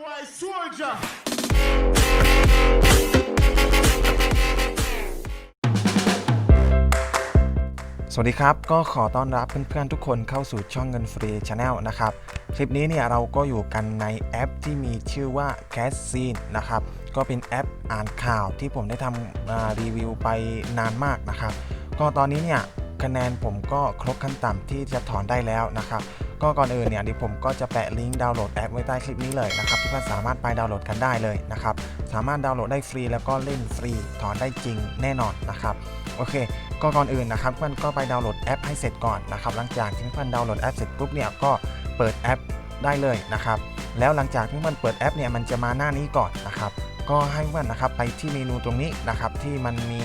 boy soldier. สวัสดีครับ ก็ขอต้อนรับเพื่อนๆทุกคนเข้าสู่ช่องเงินฟรีชาแนลนะครับ คลิปนี้เนี่ยเราก็อยู่กันในแอปที่มีชื่อว่า c a s s c e n นะครับ ก็เป็นแอปอ่านข่าวที่ผมได้ทำรีวิวไปนานมากนะครับ ก็ตอนนี้เนี่ยคะแนนผมก็ครบขั้นต่ำที่จะถอนได้แล้วนะครับ ก็ก่อนอื่นเนี่ยเดี๋ยวผมก็จะแปะลิงก์ดาวน์โหลดแอปไว้ใต้คลิปนี้เลยนะครับทุกท่านสามารถไปดาวน์โหลดกันได้เลยนะครับสามารถดาวน์โหลดได้ฟรีแล้วก็เล่นฟรีถอนได้จริงแน่นอนนะครับโอเคก็ก่อนอื่นนะครับเพื่อนก็ไปดาวน์โหลดแอปให้เสร็จก่อนนะครับหลังจากที่เพื่อนดาวน์โหลดแอปเสร็จปุ๊บเนี่ยก็เปิดแอปได้เลยนะครับแล้วหลังจากที่เพื่อนเปิดแอปเนี่ยมันจะมาหน้านี้ก่อนนะครับก็ให้เพื่อนนะครับไปที่เมนูตรงนี้นะครับที่มันมี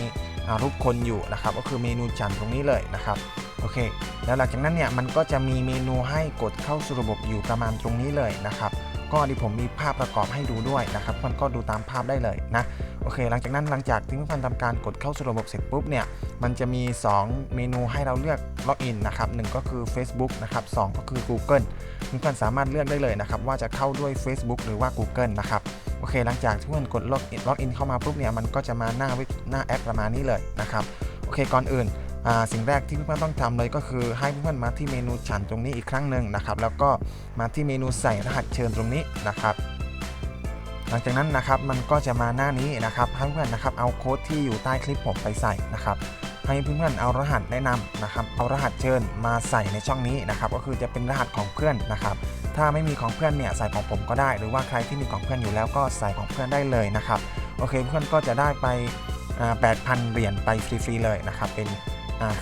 รูปคนอยู่นะครับก็คือเมนูจันทร์ตรงนี้เลยนะครับ โอเค แล้วหลังจากนั้นเนี่ยมันก็จะมีเมนูให้กดเข้าสู่ระบบอยู่ประมาณตรงนี้เลยนะครับ ก็ดิผมมีภาพประกอบให้ดูด้วยนะครับเพื่อนก็ดูตามภาพได้เลยนะโอเค หลังจากนั้นหลังจากที่เพื่อนทำการกดเข้าสู่ระบบเสร็จปุ๊บเนี่ยมันจะมี 2 เมนูให้เราเลือกล็อกอินนะครับหก็คือ Facebook นะครับสก็คือ Google เพื่อนสามารถเลือกได้เลยนะครับว่าจะเข้าด้วย Facebook หรือว่า Google นะครับโอเค หลังจากที่เพื่อนกดล็อกอินล็อกอินเข้ามาปุ๊บเนี่ยมันก็จะมาหน้าเว็บหน้าแอปประมาณนี้เลยนะครับโอเคก่อนอื่น สิ่งแรกที่เพื่อนๆต้องทำเลยก็คือให้เพื่อนๆมาที่เมนูฉันตรงนี้อีกครั้งหนึ่งนะครับ แล้วก็มาที่เมนูใส่รหัสเชิญตรงนี้นะครับ หลังจากนั้นนะครับมันก็จะมาหน้านี้นะครับให้เพื่อนนะครับเอาโค้ดที่อยู่ใต้คลิปผมไปใส่นะครับให้เพื่อนๆเอารหัสแนะนำนะครับเอารหัสเชิญมาใส่ในช่องนี้นะครับก็คือจะเป็นรหัสของเพื่อนนะครับถ้าไม่มีของเพื่อนเนี่ยใส่ของผมก็ได้ หรือว่าใครที่มีของเพื่อนอยู่แล้วก็ใส่ของเพื่อนได้เลยนะครับโอเคเพื่อนก็จะได้ไป8,000เหรียญไปฟรีๆเลยนะครับเป็น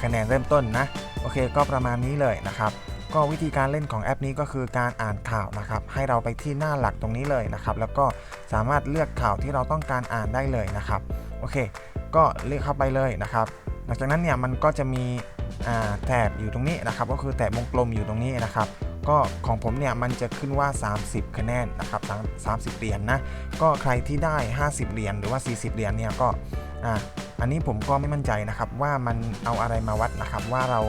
คะแนนเริ่มต้นนะโอเคก็ประมาณนี้เลยนะครับก็วิธีการเล่นของแอปนี้ก็คือการอ่านข่าวนะครับให้เราไปที่หน้าหลักตรงนี้เลยนะครับแล้วก็สามารถเลือกข่าวที่เราต้องการอ่านได้เลยนะครับโอเค ก็เลือกเข้าไปเลยนะครับ หลังจากนั้นเนี่ยมันก็จะมีแถบอยู่ตรงนี้นะครับก็คือแถบวงกลมอยู่ตรงนี้นะครับก็ของผมเนี่ยมันจะขึ้นว่า 30 คะแนนนะครับ30 เหรียญนนะก็ใครที่ได้ 50 เหรียญหรือว่า 40 เหรียญเนี่ยก็ อันนี้ผมก็ไม่มั่นใจนะครับว่ามันเอาอะไรมาวัดนะครับ ว่าเรา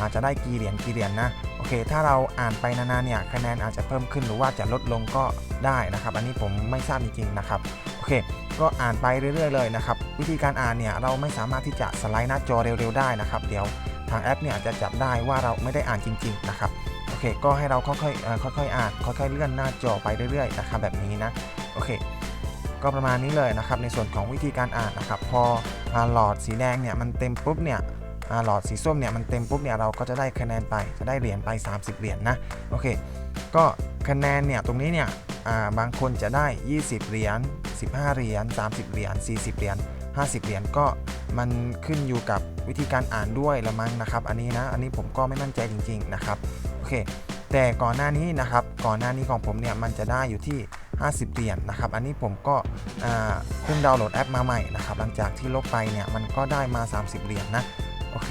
อาจจะได้กี่เหรียญกี่เหรียญนะโอเค ถ้าเราอ่านไปนานๆเนี่ยคะแนนอาจจะเพิ่มขึ้นหรือว่าจะลดลงก็ได้นะครับ อันนี้ผมไม่ทราบจริงๆนะครับโอเค ก็อ่านไปเรื่อยๆเลยนะครับวิธีการอ่านเนี่ยเราไม่สามารถที่จะสไลด์หน้าจอเร็วๆได้นะครับเดี๋ยวทางแอปเนี่ยจะจับได้ว่าเราไม่ได้อ่านจริง ๆนะครับโอเคก็ให้เราค่อยๆค่อยๆอ่านค่อยๆเลื่อนหน้าจอไปเรื่อยๆนะครับแบบนี้นะโอเค ก็ประมาณนี้เลยนะครับในส่วนของวิธีการอ่านนะครับพออ่าหลอดสีแดงเนี่ยมันเต็มปุ๊บเนี่ยอ่าหลอดสีส้มเนี่ยมันเต็มปุ๊บเนี่ยเราก็จะได้คะแนนไปจะได้เหรียญไป 30 เหรียญนะโอเคก็คะแนนเนี่ยตรงนี้เนี่ยบางคนจะได้ 20 เหรียญ 15 เหรียญ 30 เหรียญ 40 เหรียญ 50 เหรียญก็มันขึ้นอยู่กับวิธีการอ่านด้วยละมั้งนะครับ อันนี้นะอันนี้ผมก็ไม่มั่นใจจริง ๆนะครับโอเคแต่ก่อนหน้านี้นะครับก่อนหน้านี้ของผมเนี่ยมันจะได้อยู่ที่ 50เหรียญนะครับ อันนี้ผมก็เพิ่งดาวน์โหลดแอปมาใหม่นะครับ หลังจากที่ลบไปเนี่ยมันก็ได้มา 30เหรียญนะ โอเค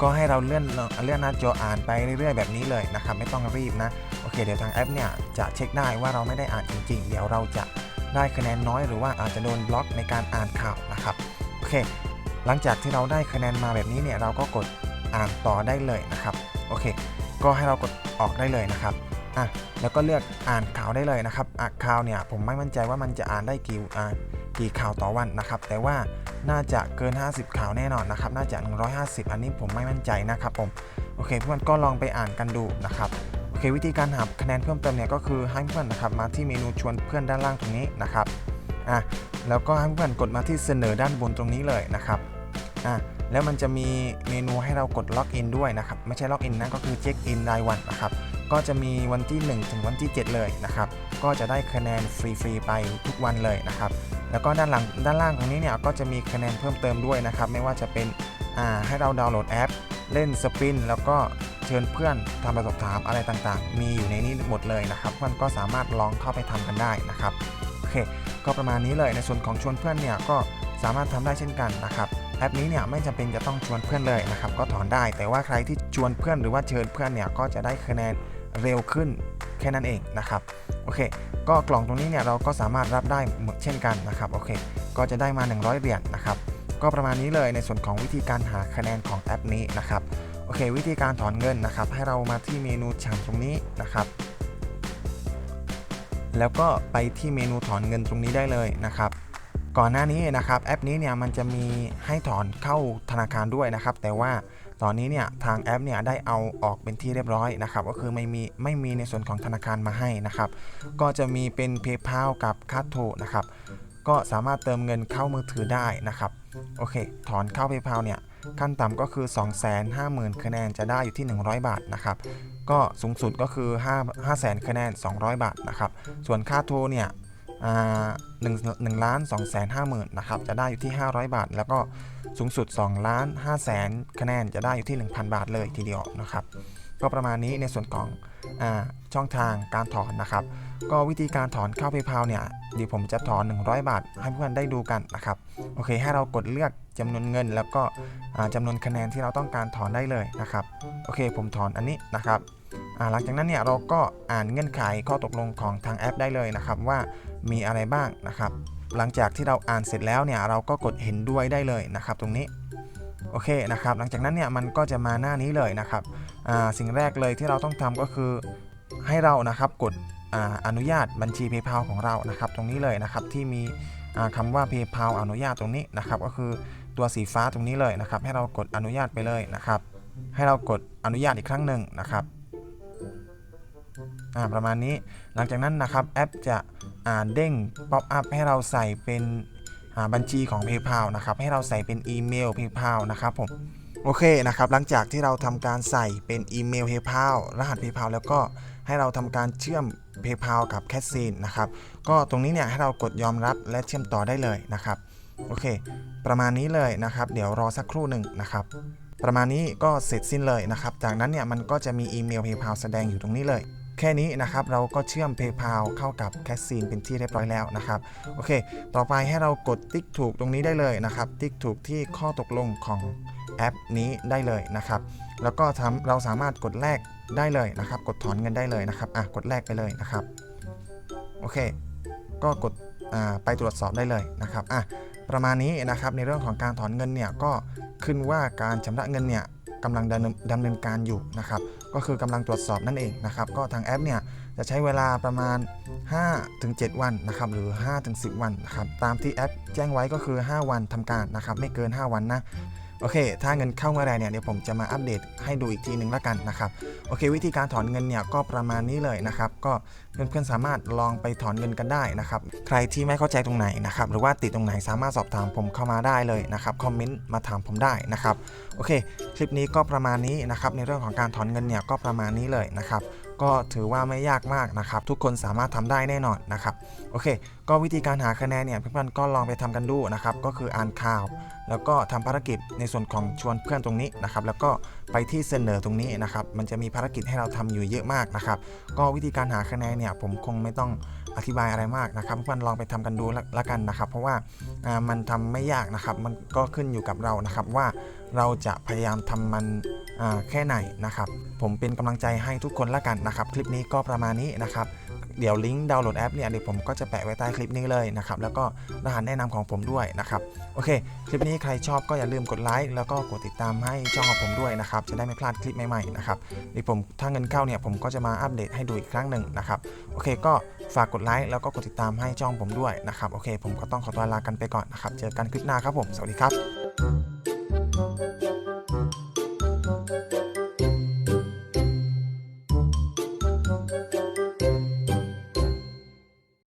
ก็ให้เราเลื่อนเลื่อนหน้าจออ่านไปเรื่อยๆแบบนี้เลยนะครับ ไม่ต้องรีบนะ โอเค เดี๋ยวทางแอปเนี่ยจะเช็คได้ว่าเราไม่ได้อ่านจริง ๆ เดี๋ยวเราจะได้คะแนนน้อยหรือว่าอาจจะโดนบล็อกในการอ่านข่าวนะครับ โอเค หลังจากที่เราได้คะแนนมาแบบนี้เนี่ยเราก็กดอ่านต่อได้เลยนะครับ โอเค ก็ให้เรากดออกได้เลยนะครับ อะแล้วก็เลือกอ่านข่าวได้เลยนะครับอะข่าวเนี่ยผมไม่มั่นใจว่ามันจะอ่านได้กี่อ่ากี่ข่าวต่อวันนะครับ แต่ว่าน่าจะเกิน 50 ข่าวแน่นอนนะครับ น่าจะ 150 อันนี้ผมไม่มั่นใจนะครับผมโอเคเพื่อนก็ลองไปอ่านกันดูนะครับโอเควิธีการหาคะแนนเพิ่มเติมเนี่ยก็คือให้เพื่อนนะครับมาที่เมนูชวนเพื่อนด้านล่างตรงนี้นะครับอะแล้วก็ให้เพื่อนกดมาที่เสนอด้านบนตรงนี้เลยนะครับอะแล้วมันจะมีเมนูให้เรากดล็อกอินด้วยนะครับไม่ใช่ล็อกอินนะก็คือเช็คอินรายวันนะครับ ก็จะมีวันที่ 1 ถึงวันที่ 7 เลยนะครับ ก็จะได้คะแนนฟรีๆไปทุกวันเลยนะครับ แล้วก็ด้านหลังด้านล่างตรงนี้เนี่ยก็จะมีคะแนนเพิ่มเติมด้วยนะครับ ไม่ว่าจะเป็นให้เราดาวน์โหลดแอป เล่นสปิน แล้วก็เชิญเพื่อนทำแบบสบถามอะไรต่างๆ มีอยู่ในนี้หมดเลยนะครับเพื่อนก็สามารถลองเข้าไปทำกันได้นะครับโอเค ก็ประมาณนี้เลยในส่วนของชวนเพื่อนเนี่ยก็สามารถทำได้เช่นกันนะครับแอปนี้เนี่ยไม่จำเป็นจะต้องชวนเพื่อนเลยนะครับก็ถอนได้ แต่ว่าใครที่ชวนเพื่อนหรือว่าเชิญเพื่อนเนี่ยก็จะได้คะแนน เร็วขึ้นแค่นั้นเองนะครับโอเค ก็กล่องตรงนี้เนี่ยเราก็สามารถรับได้เหมือนเช่นกันนะครับโอเค ก็จะได้มา 100 เหรียญนะครับก็ประมาณนี้เลยในส่วนของวิธีการหาคะแนนของแอปนี้นะครับโอเค วิธีการถอนเงินนะครับ ให้เรามาที่เมนูฉันตรงนี้นะครับ แล้วก็ไปที่เมนูถอนเงินตรงนี้ได้เลยนะครับก่อนหน้านี้นะครับแอปนี้เนี่ยมันจะมีให้ถอนเข้าธนาคารด้วยนะครับ แต่ว่า ตอนนี้เนี่ยทางแอปเนี่ยได้เอาออกเป็นที่เรียบร้อยนะครับก็คือไม่มีไม่มีในส่วนของธนาคารมาให้นะครับ ก็จะมีเป็น PayPal กับค่าโทรนะครับก็สามารถเติมเงินเข้ามือถือได้นะครับโอเค ถอนเข้า PayPal เนี่ยขั้นต่ำก็คือ 250,000คะแนนจะได้อยู่ที่ 100 บาทนะครับ ก็สูงสุดก็คือ 5 5 0 0 0 0คะแนน 200 บาทนะครับ ส่วนค่าโทรเนี่ย หนึ่งหนึ่งล้านสองแสนห้าหมื่นนะครับ จะได้อยู่ที่ 500 บาท แล้วก็สูงสุด2ล้าน5แสนคะแนนจะได้อยู่ที่ 1,000 บาทเลยทีเดียวนะครับ ก็ประมาณนี้ในส่วนของอช่องทางการถอนนะครับ ก็วิธีการถอนเข้า PayPal เนี่ยเดี๋ยวผมจะถอน 100 บาท ให้เพื่อนได้ดูกันนะครับ โอเค ให้เรากดเลือกจำนวนเงิน แล้วก็จำานวนคะแนนที่เราต้องการถอนได้เลยนะครับ โอเค ผมถอนอันนี้นะครับ หลังจากนั้นเนี่ยเราก็อ่านเงื่อนไขข้อตกลงของทางแอปได้เลยนะครับ ว่ามีอะไรบ้างนะครับ หลังจากที่เราอ่านเสร็จแล้วเนี่ยเราก็กดเห็นด้วยได้เลยนะครับ ตรงนี้โอเคนะครับหลังจากนั้นเนี่ยมันก็จะมาหน้านี้เลยนะครับสิ่งแรกเลยที่เราต้องทำก็คือให้เรานะครับกดออนุญาตบัญชี PayPal ของเรานะครับ ตรงนี้เลยนะครับที่มีอ่าคำว่า PayPal อนุญาตตรงนี้นะครับ ก็คือตัวสีฟ้าตรงนี้เลยนะครับ ให้เรากดอนุญาตไปเลยนะครับ ให้เรากดอนุญาตอีกครั้งหนึ่งนะครับ อ่าประมาณนี้หลังจากนั้นนะครับแอปจะอ่าเด้งป๊อปอัพให้เราใส่เป็นบัญชีของ PayPal นะครับให้เราใส่เป็นอีเมล PayPal นะครับผมโอเคนะครับหลังจากที่เราทำการใส่เป็นอีเมล PayPal รหัส PayPal แล้วก็ให้เราทำการเชื่อม PayPal กับ c a s i n นะครับก็ตรงนี้เนี่ยให้เรากดยอมรับและเชื่อมต่อได้เลยนะครับโอเค ประมาณนี้เลยนะครับ เดี๋ยวรอสักครู่หนึ่งนะครับประมาณนี้ก็เสร็จสิ้นเลยนะครับ จากนั้นเนี่ยมันก็จะมีอีเมล PayPal แสดงอยู่ตรงนี้เลย แค่นี้นะครับเราก็เชื่อม PayPal เข้ากับ c a s i n เป็นที่เรียบร้อยแล้วนะครับโอเค ต่อไปให้เรากดติ๊กถูกตรงนี้ได้เลยนะครับ ติ๊กถูกที่ข้อตกลงของแอปนี้ได้เลยนะครับ แล้วก็ทำเราสามารถกดแลกได้เลยนะครับ กดถอนเงินได้เลยนะครับอะกดแลกไปเลยนะครับโอเค ก็กดไปตรวจสอบได้เลยนะครับอะประมาณนี้นะครับในเรื่องของการถอนเงินเนี่ยก็ขึ้นว่าการชำระเงินเนี่ย กำลังดำเนินดำเนินการอยู่นะครับ ก็คือกำลังตรวจสอบนั่นเองนะครับ ก็ทางแอปเนี่ยจะใช้เวลาประมาณ 5-7 วันนะครับ หรือ 5-10 วันนะครับ ตามที่แอปแจ้งไว้ก็คือ 5 วันทำการนะครับ ไม่เกิน 5 วันนะ โอเค ถ้าเงินเข้าเมื่อไรเนี่ยเดี๋ยวผมจะมาอัปเดตให้ดูอีกทีหนึ่งล้วกันนะครับโอเค วิธีการถอนเงินเนี่ยก็ประมาณนี้เลยนะครับก็เพื่อนๆสามารถลองไปถอนเงินกันได้นะครับใครที่ไม่เข้าใจตรงไหนนะครับหรือว่าติดตรงไหนสามารถสอบถามผมเข้ามาได้เลยนะครับคอมเมนต์มาถามผมได้นะครับโอเค คลิปนี้ก็ประมาณนี้นะครับในเรื่องของการถอนเงินเนี่ยก็ประมาณนี้เลยนะครับ ก็ถือว่าไม่ยากมากนะครับ ทุกคนสามารถทำได้แน่นอนนะครับโอเค ก็วิธีการหาคะแนนเนี่ยเพื่อนๆก็ลองไปทำกันดูนะครับก็คืออ่านข่าว แล้วก็ทำภารกิจในส่วนของชวนเพื่อนตรงนี้นะครับแล้วก็ไปที่เสนอตรงนี้นะครับมันจะมีภารกิจให้เราทำอยู่เยอะมากนะครับก็วิธีการหาคะแนนเนี่ยผมคงไม่ต้องอธิบายอะไรมากนะครับเพื่อนๆลองไปทำกันดูละกันนะครับ เพราะว่าอ่ามันทำไม่ยากนะครับมันก็ขึ้นอยู่กับเรานะครับว่า เราจะพยายามทำมันแค่ไหนนะครับ ผมเป็นกำลังใจให้ทุกคนละกันนะครับ คลิปนี้ก็ประมาณนี้นะครับ เดี๋ยวลิงก์ดาวน์โหลดแอปเนี่ยเดี๋ยวผมก็จะแปะไว้ใต้คลิปนี้เลยนะครับ แล้วก็รหัสแนะนำของผมด้วยนะครับ โอเค คลิปนี้ใครชอบก็อย่าลืมกดไลค์แล้วก็กดติดตามให้ช่องของผมด้วยนะครับ จะได้ไม่พลาดคลิปใหม่ๆนะครับเดี๋ยวผมถ้าเงินเข้าเนี่ยผมก็จะมาอัปเดตให้ดูอีกครั้งหนึ่งนะครับ โอเค ก็ฝากกดไลค์แล้วก็กดติดตามให้ช่องผมด้วยนะครับ โอเค ผมก็ต้องขอตัวลากันไปก่อนนะครับ เจอกันคลิปหน้าครับผม สวัสดีครับ